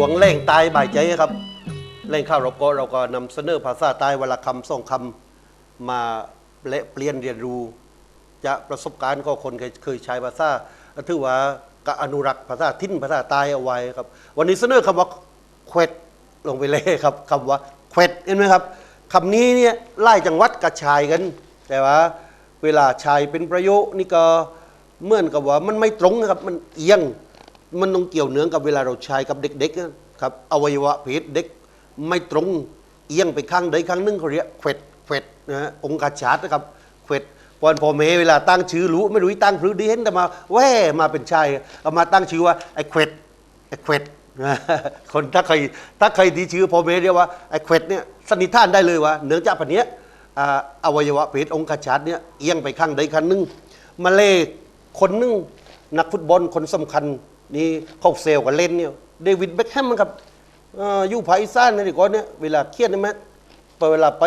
ช่วงแรงตายบ่ายใจครับแรงข้าวเราก็เราก็นำเสนอภาษาใต้เวลาคำสองคำมาและเปลี่ยนเรียนรู้ จะประสบการณ์ก็คนเคยเคยใช้ภาษาถือว่าก็อนุรักษ์ภาษาทิ้นภาษาใต้เอาไว้ครับ วันนี้เสนอคำว่าแควดลงไปเลยครับคำว่าแควดเห็นไหมครับคำนี้เนี่ยไล่จังหวัดกระชายกัน แต่ว่าเวลาใช้เป็นประโยคนี่ก็เหมือนกับว่ามันไม่ตรงนะครับมันเอียง มันต้องเกี่ยวเนื่องกับเวลาเราใช้กับเด็กๆครับอวัยวะเพศเด็กไม่ตรงเอียงไปข้างใดข้างหนึงเขาเรียกเควดเควดนะฮะองค์การชาตนะครับเควดพอนพอเมเวลาตั้งชื่อรู้ไม่รู้ตั้งหรือดีเห็นแต่มาแว่มาเป็นชายเอามาตั้งชื่อว่าไอ้เควดไอ้เควดนะคนถ้าใครถ้าใครดีชื่อพอเมเรียกว่าไอ้เควดเนี่ยสนนิษฐานได้เลยว่าเนื่องจากปันเนี้ยอ่าอวัยวะเพศองค์การชาตเนี่ยเอียงไปข้างใดข้างหนึงมาเลคนหนึงนักฟุตบอลคนสำคัญ นี่เขาเซลล์กันเล่นเนี่ยเดวิดเบ็คแฮมครับอยู่ภาคอีสานนะดิก่อนเนี่ยเวลาเขียนใช่ไหมพอเวลาไป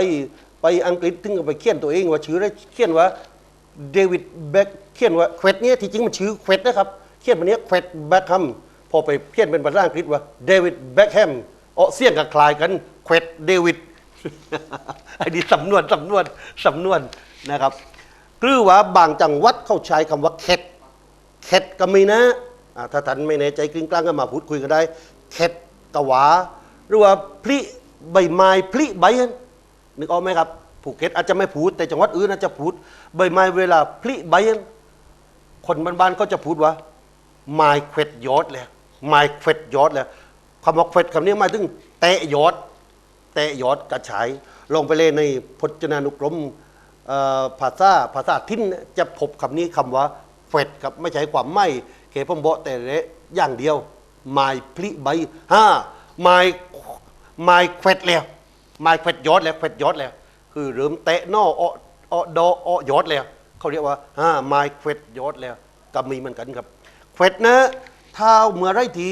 ไปอังกฤษถึงกับไปเขียนตัวเองว่าชื่อได้เขียนว่าเดวิดเบ็คเขียนว่าเควดเนี่ยที่จริงมันชื่อเควดนะครับเขียนแบบนี้เควดแบ็คแฮมพอไปเขียนเป็นภาษาอังกฤษว่าเดวิดแบ็คแฮมออเสียงกับคลายกันเควดเดวิดไอ้นี่สำนวนสำนวนสำนวนนะครับหรือว่าบางจังหวัดเข้าใช้คำว่าเค็ดเข็ดก็มีนะ ถ้าท่านไม่แน่ใจกลิ้งกลางก็มาพูดคุยกันได้เข็ดกะหวา หรือว่าพลิใบไม้พลิใบนั้นนึกออกไหมครับภูเก็ตอาจจะไม่พูดแต่จังหวัดอื่นอาจจะพูดใบไม้เวลาพลิใบนั้นคนบ้านๆเขาจะพูดว่าไม้เขวดยอดเลยไม้เขวดยอดเลยคำว่าเขวดคำนี้หมายถึงแตะยอดแตะยอดกระฉาย ลงไปเลยในพจนานุกรมภาษาภาษาทิ้นจะพบคำนี้คำว่า เฟดครับไม่ใช่ความไม่เคพมโบแต่เละอย่างเดียวไม้พลิใบห้าไม้ไม้เฟดแล้วไม้เฟดยอดแล้วเฟดยอดแล้ว คือเริ่มแตะนออออดออยอดแล้วเขาเรียกว่าห้าไม้เฟดยอดแล้วก็มีเหมือนกันครับเฟดนะถ้าเมื่อไรที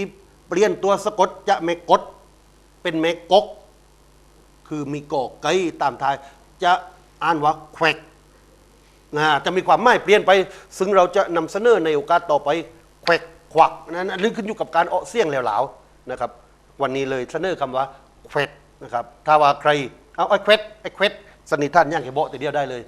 เปลี่ยนตัวสะกดจะไม่กดเป็นเมกกคือมีกอกไก่ตามทายจะอ่านว่าแควก นะจะมีความหมายเปลี่ยนไป ซึ่งเราจะนำเสนอในโอกาสต่อไปแควกควักนั้นอันนี้ขึ้นอยู่กับการออกเสียงแล้วหลาวๆนะครับ วันนี้เลยเสนอคำว่าแควกนะครับถ้าว่าใครเอาไอ้แควกไอ้แควกสนิทท่านย่างเขบะแต่เดียวได้เลย